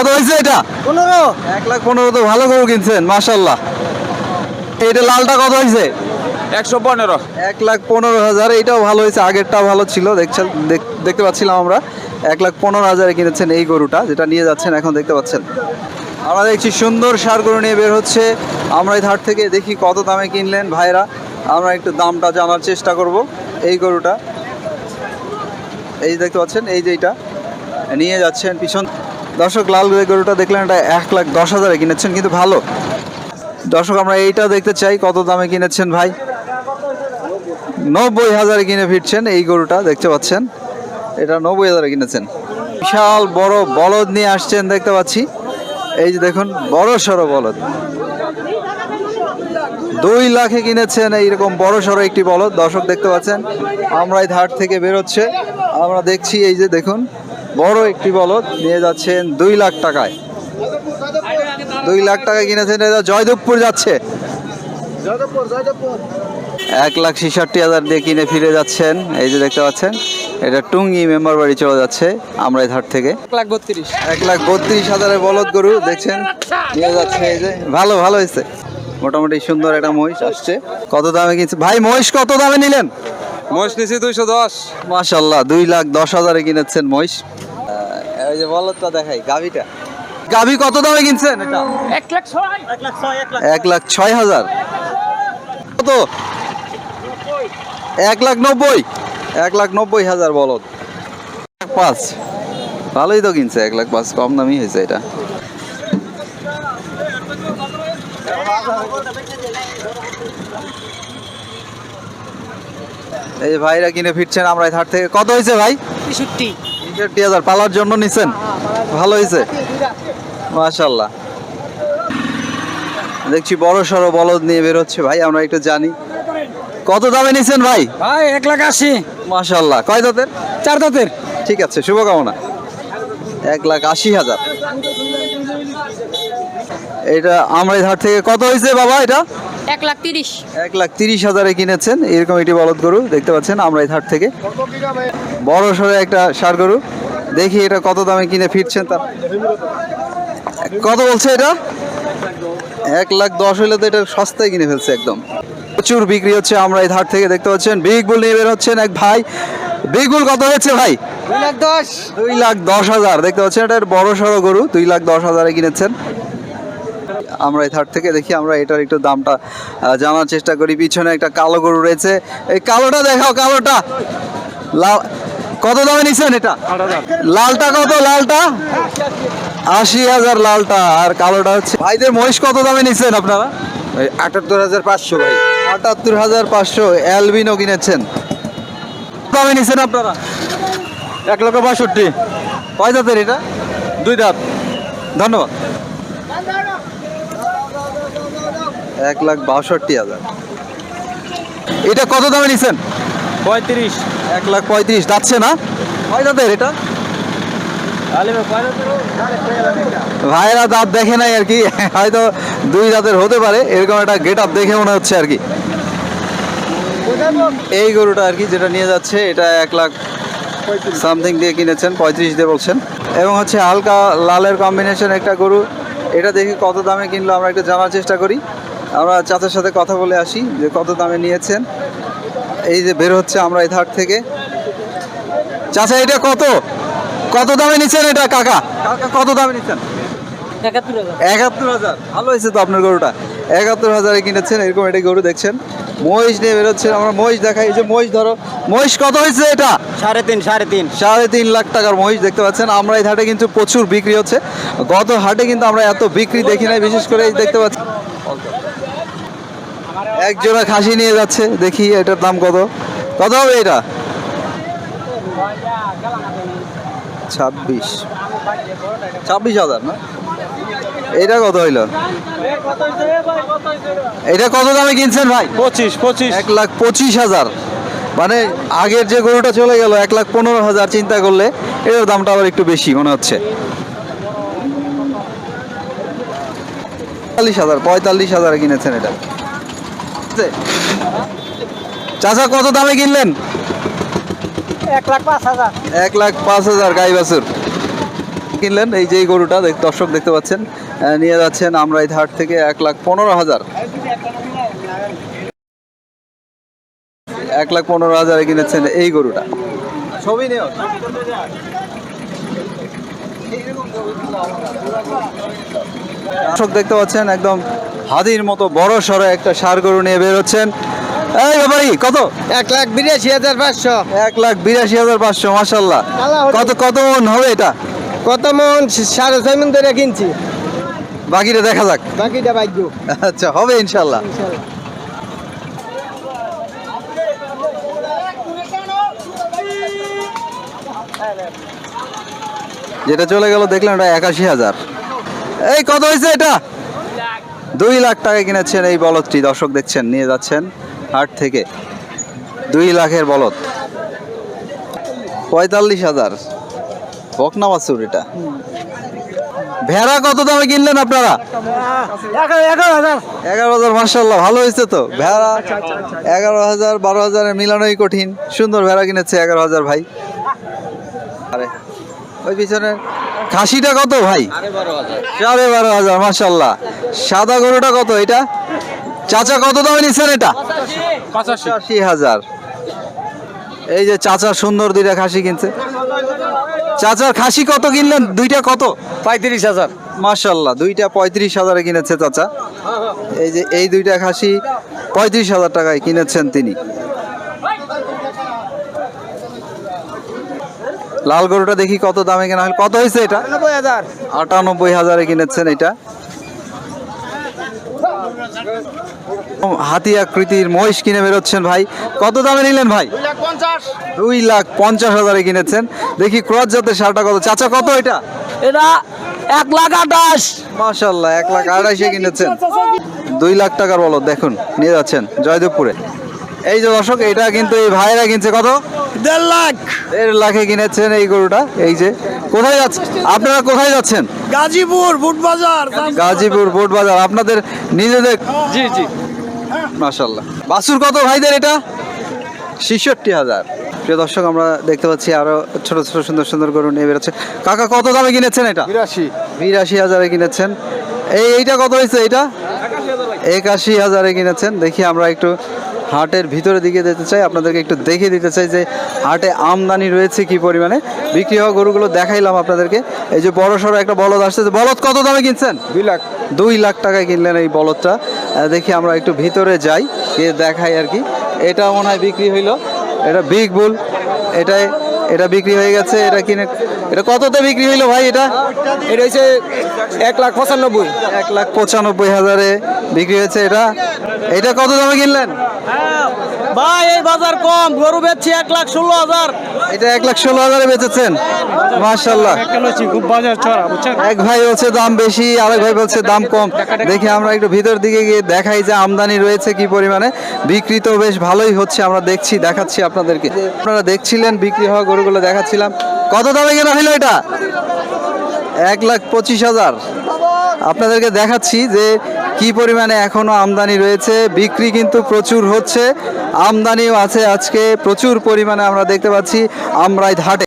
কত হয়েছে এটা? পনেরো। এক লাখ পনেরো তো ভালো গরু কিনছেন মাশাল্লাহ এটা লালটা কত হয়েছে? একশো পনেরো। এক লাখ পনেরো হাজার এটাও ভালো হয়েছে আগেরটা ভালো ছিল দেখছেন দেখ- দেখতে পাচ্ছিলাম আমরা। এক লাখ পনেরো হাজারে কিনেছেন এই গরুটা যেটা নিয়ে যাচ্ছেন এখন দেখতে পাচ্ছেন। আমরা দেখছি সুন্দর সার গরু নিয়ে বের হচ্ছে। আমরা এই ধার থেকে দেখি কত দামে কিনলেন ভাইরা। আমরা একটু দামটা জানার চেষ্টা করব এই গরুটা। এই দেখতে পাচ্ছেন এই যে এইটা। নিয়ে যাচ্ছেন পিছন দর্শক, লাল গরুটা দেখলেন, এটা এক লাখ দশ হাজারে কিনেছেন, কিন্তু ভালো। দর্শক, আমরা এইটা দেখতে চাই, কত দামে কিনেছেন ভাই? নব্বই হাজারে কিনে ফিরছেন এই গরুটা, দেখতে পাচ্ছেন। এটা নব্বই হাজারে কিনেছেন। বিশাল বড় বলদ নিয়ে আসছেন, দেখতে পাচ্ছি। এই যে দেখুন, বড় সড়ো বলদ। দুই লাখে কিনেছেন এইরকম বড় সড়ো একটি বলদ, দর্শক দেখতে পাচ্ছেন। আমরা এই ধার থেকে বেরোচ্ছে। আমরা দেখছি এই যে দেখুন বড় একটি বলদ নিয়ে যাচ্ছেন দুই লাখ টাকায়। দুই লাখ টাকা কিনেছেন এটা জয়দেবপুর যাচ্ছে। এক লাখ ছেষট্টি হাজার দিয়ে কিনে ফিরে যাচ্ছেন এই যে দেখতে পাচ্ছেন এটা টুঙ্গি মেম্বার বাড়ি চলে যাচ্ছে আমরা ধার থেকে। এক লাখ বত্রিশ। এক লাখ বত্রিশ হাজারের বলদ গরু দেখছেন নিয়ে যাচ্ছে এই যে ভালো ভালো হয়েছে। মোটামুটি সুন্দর একটা মহিষ আসছে। কত দামে কিনছে? ভাই মহিষ কত দামে নিলেন? মহিষ নিছি দুইশো দশ। মাশাল্লাহ দুই লাখ দশ হাজারে কিনেছেন মহিষ। এই যে বলদটা দেখাই গাভিটা। গাভি কত দামে কিনছেন এটা? এক লাখ ছয়। এক লাখ ছয় হাজার। কত? এক লাখ নব্বই। এক লাখ নব্বই হাজার বলদ। এক পাঁচ। ভালোই তো কিনছে এক লাখ পাঁচ। কম দামই হয়েছে এটা। এই ভাইরা কিনে ফিরছেন আমরা এই হাট থেকে। কত হয়েছে ভাই? তেষট্টি। তেষট্টি হাজার পালার জন্য নিছেন? ভালো হয়েছে মাশাল্লাহ দেখছি বড় সড়ো বলদ নিয়ে বেরোচ্ছে ভাই আমরা একটু জানি। কত দামে নিছেন ভাই? ভাই এক লাখ আশি। মাশাল্লাহ কয় দাঁতের? চার দাঁতের। ঠিক আছে শুভকামনা। এক লাখ আশি হাজার। এটা আমরা এই ধার থেকে কত হয়েছে বাবা এটা? এক লাখ তিরিশ। এক লাখ তিরিশ হাজারে কিনেছেন এরকম একটি বলদ গরু দেখতে পাচ্ছেন আমরা এই ধার থেকে। বড় সড়ো একটা সার গরু। দেখি এটা কত দামে কিনে ফিরছেন তার কত বলছে এটা? এক লাখ দশ হইলে তো এটা সস্তায় কিনে ফেলছে একদম। প্রচুর বিক্রি হচ্ছে আমরা এই ধার থেকে দেখতে পাচ্ছেন। বিগ বুল নিয়ে বের হচ্ছেন এক ভাই। বিগ বুল কত হয়েছে ভাই? দুই লাখ দশ। দুই লাখ দশ হাজার দেখতে পাচ্ছেন এটা বড় সড়ো গরু দুই লাখ দশ হাজারে কিনেছেন। আমরা এই থার্ড থেকে দেখি আমরা এটার একটু দামটা জানার চেষ্টা করি। পিছনে একটা কালো গরু রয়েছে। এই কালোটা দেখাও কালোটা। লাল কত দামে নিছেন এটা? লালটা কত লালটা? আশি হাজার লালটা আর কালোটা হচ্ছে ভাইদের মহিষ কত দামে নিছেন আপনারা? আটাত্তর হাজার পাঁচশো ভাই। আটাত্তর হাজার পাঁচশো অ্যালবিনো কিনেছেন। দামে নিছেন আপনারা? এক লক্ষ বাষট্টি। কয় দাঁতের এটা? দুই দাঁত। ধন্যবাদ। এক লাখ বাষট্টি হাজার। এটা কত দামে নিছেন? পঁয়ত্রিশ। এক লাখ পঁয়ত্রিশ। যাচ্ছে না? কয় দাঁতের এটা ভাইরা দাঁত দেখে নাই আর কি হয়তো দুই দাঁতের হতে পারে এরকম একটা গেট আপ দেখে মনে হচ্ছে আর কি। এই গরুটা আর কি যেটা নিয়ে যাচ্ছে এটা এক লাখ সামথিং দিয়ে কিনেছেন পঁয়ত্রিশ দিয়ে বলছেন। এবং হচ্ছে হালকা লালের কম্বিনেশন একটা গরু এটা দেখি কত দামে কিনলো আমরা একটু জানার চেষ্টা করি। আমরা চাচার সাথে কথা বলে আসি যে কত দামে নিয়েছেন। এই যে বের হচ্ছে আমরা এই ধার থেকে। চাচা এটা কত? কত দামে নিচ্ছেন এটা কাকা? কাকা কত দামে নিচ্ছেন? একাত্তর হাজার। ভালো হয়েছে তো আপনার গরুটা। একাত্তর হাজারে কিনেছেন এরকম এটা গরু দেখছেন। মহিষ নিয়ে বেরোচ্ছেন আমরা মহিষ দেখাই। যে মহিষ ধরো মহিষ কত হয়েছে এটা? সাড়ে তিন সাড়ে তিন। সাড়ে তিন লাখ টাকার মহিষ দেখতে পাচ্ছেন। আমরা এই হাটে কিন্তু প্রচুর বিক্রি হচ্ছে। গত হাটে কিন্তু আমরা এত বিক্রি দেখি নাই বিশেষ করে এই দেখতে পাচ্ছি এক জোড়া খাসি নিয়ে যাচ্ছে দেখি এটার দাম কত। কত হবে এটা? ছাব্বিশ। ছাব্বিশ হাজার না? এটা কত হইল? এটা কত দামে কিনছেন ভাই? পঁচিশ পঁচিশ। এক লাখ পঁচিশ হাজার। মানে আগের যে গরুটা চলে গেল এক লাখ পনেরো হাজার চিন্তা করলে এটার দামটা আবার একটু বেশি মনে হচ্ছে। পঁয়তাল্লিশ হাজার পঁয়তাল্লিশ হাজার কিনেছেন এটা। চাচা কত দামে কিনলেন? এক লাখ পাঁচ হাজার। এক লাখ পাঁচ হাজার গাই বাছুর। কিনলেন এই যে গরুটা দর্শক দেখতে পাচ্ছেন। নিয়ে যাচ্ছেন আমরা এই ধার থেকে এক লাখ পনেরো হাজার। এক লাখ পনেরো হাজারে কিনেছেন এই গরুটা। ছবি নেও। দর্শক দেখতে পাচ্ছেন একদম হাদির মতো বড় সড়ো একটা সার গরু নিয়ে বের হচ্ছেন। এই ব্যাপারি কত? এক লাখ বিরাশি হাজার পাঁচশো। এক লাখ বিরাশি হাজার পাঁচশো মাসাল্লাহ কত কত মন হবে এটা? কত মন? সাড়ে ছয় মন ধরে কিনছি। বাকিটা দেখা যাক। বাকিটা ভাগ্য আচ্ছা হবে ইনশাল্লাহ যেটা চলে গেল দেখলাম এটা একাশি হাজার। এই কত হয়েছে এটা? দুই লাখ টাকা কিনেছেন এই বলদটি। দর্শক দেখছেন নিয়ে যাচ্ছেন হাট থেকে। দুই লাখের বলদ। পঁয়তাল্লিশ হাজার। বকনা বাছুর এটা। ভেড়া কত দামে কিনলেন আপনারা? এগারো হাজার। মার্শাল্লাহ ভালো হয়েছে তো। ভেড়া এগারো হাজার বারো হাজারের মিলানোই কঠিন। সুন্দর ভেড়া কিনেছে এগারো হাজার ভাই। ওই পিছনে খাসিটা কত ভাই? সাড়ে বারো হাজার। মার্শাল্লাহ সাদা গরুটা কত এটা? চাচা কত দামে নিচ্ছেন এটা? পঁচাশি। হাজার। এই যে চাচা সুন্দর দুইটা খাসি কিনছে। চাচার খাসি কত কিনলেন? দুইটা কত? পঁয়ত্রিশ হাজার। মার্শাল্লাহ দুইটা পঁয়ত্রিশ হাজারে কিনেছে চাচা। এই যে এই দুইটা খাসি পঁয়ত্রিশ হাজার টাকায় কিনেছেন তিনি। লাল গরুটা দেখি কত দামে কেনা হল। কত হয়েছে এটা? আটানব্বই হাজারে কিনেছেন এটা। হাতি আকৃতির মহিষ কিনে বেরোচ্ছেন ভাই। কত দামে নিলেন ভাই? দুই লাখ পঞ্চাশ। হাজারে কিনেছেন। দেখি ক্রস জাতের সারটা কত। চাচা কত এটা? এটা এক লাখ আঠাশ। মাশাল্লাহ এক লাখ আড়াইশে কিনেছেন। দুই লাখ টাকার বলদ দেখুন নিয়ে যাচ্ছেন জয়দেবপুরে। এই যে দর্শক এটা কিন্তু এই ভাইরা কিনছে কত? দেড় লাখ। দেড় লাখে কিনেছেন এই গরুটা এই যে। কোথায় যাচ্ছেন আপনারা কোথায় যাচ্ছেন? গাজীপুর বুট বাজার গাজীপুর বোট বাজার আপনাদের নিজেদের জি জি। মাশাল্লাহ বাসুর কত ভাইদের এটা? ছেষট্টি হাজার। প্রিয় দর্শক আমরা দেখতে পাচ্ছি আরও ছোট ছোট সুন্দর সুন্দর গরু নিয়ে বেরোচ্ছে। কাকা কত দামে কিনেছেন এটা? বিরাশি। বিরাশি হাজারে কিনেছেন। এই এইটা কত হয়েছে এইটা? একাশি হাজারে কিনেছেন। দেখি আমরা একটু হাটের ভিতরের দিকে যেতে চাই আপনাদেরকে একটু দেখিয়ে দিতে চাই যে হাটে আমদানি রয়েছে কি পরিমাণে। বিক্রি হওয়া গরুগুলো দেখাইলাম আপনাদেরকে। এই যে বড় সড়ো একটা বলদ আসছে যে বলদ কত দামে কিনছেন? দুই লাখ। দুই লাখ টাকায় কিনলেন এই বলদটা। দেখি আমরা একটু ভিতরে যাই গিয়ে দেখাই আর কি। এটা মনে হয় বিক্রি হইল। এটা বিগ বুল এটাই এটা বিক্রি হয়ে গেছে এটা কিনে এটা কততে বিক্রি হইল ভাই এটা? এটা হচ্ছে এক লাখ পঁচানব্বই। এক লাখ পঁচানব্বই হাজারে বিক্রি হয়েছে এটা। এটা কত দামে কিনলেন? ভাই এই বাজার কম গরু বেচছি এক লাখ ষোলো হাজার। এটা এক লাখ ষোলো হাজারে বেচেছেন? মার্শাল্লাহ খুব বাজার চড়া বুঝছেন এক ভাই বলছে দাম বেশি আরেক ভাই বলছে দাম কম। দেখি আমরা একটু ভিতর দিকে গিয়ে দেখাই যে আমদানি রয়েছে কি পরিমাণে। বিক্রি তো বেশ ভালোই হচ্ছে আমরা দেখছি দেখাচ্ছি আপনাদেরকে। আপনারা দেখছিলেন বিক্রি হওয়া গরুগুলো দেখাচ্ছিলাম। কত দামে কেনা হইল এটা? এক লাখ পঁচিশ হাজার। আপনাদেরকে দেখাচ্ছি যে কি পরিমাণে এখনও আমদানি রয়েছে। বিক্রি কিন্তু প্রচুর হচ্ছে। আমদানিও আছে আজকে। প্রচুর পরিমাণে আমরা দেখতে পাচ্ছি আমরাই ঘাটে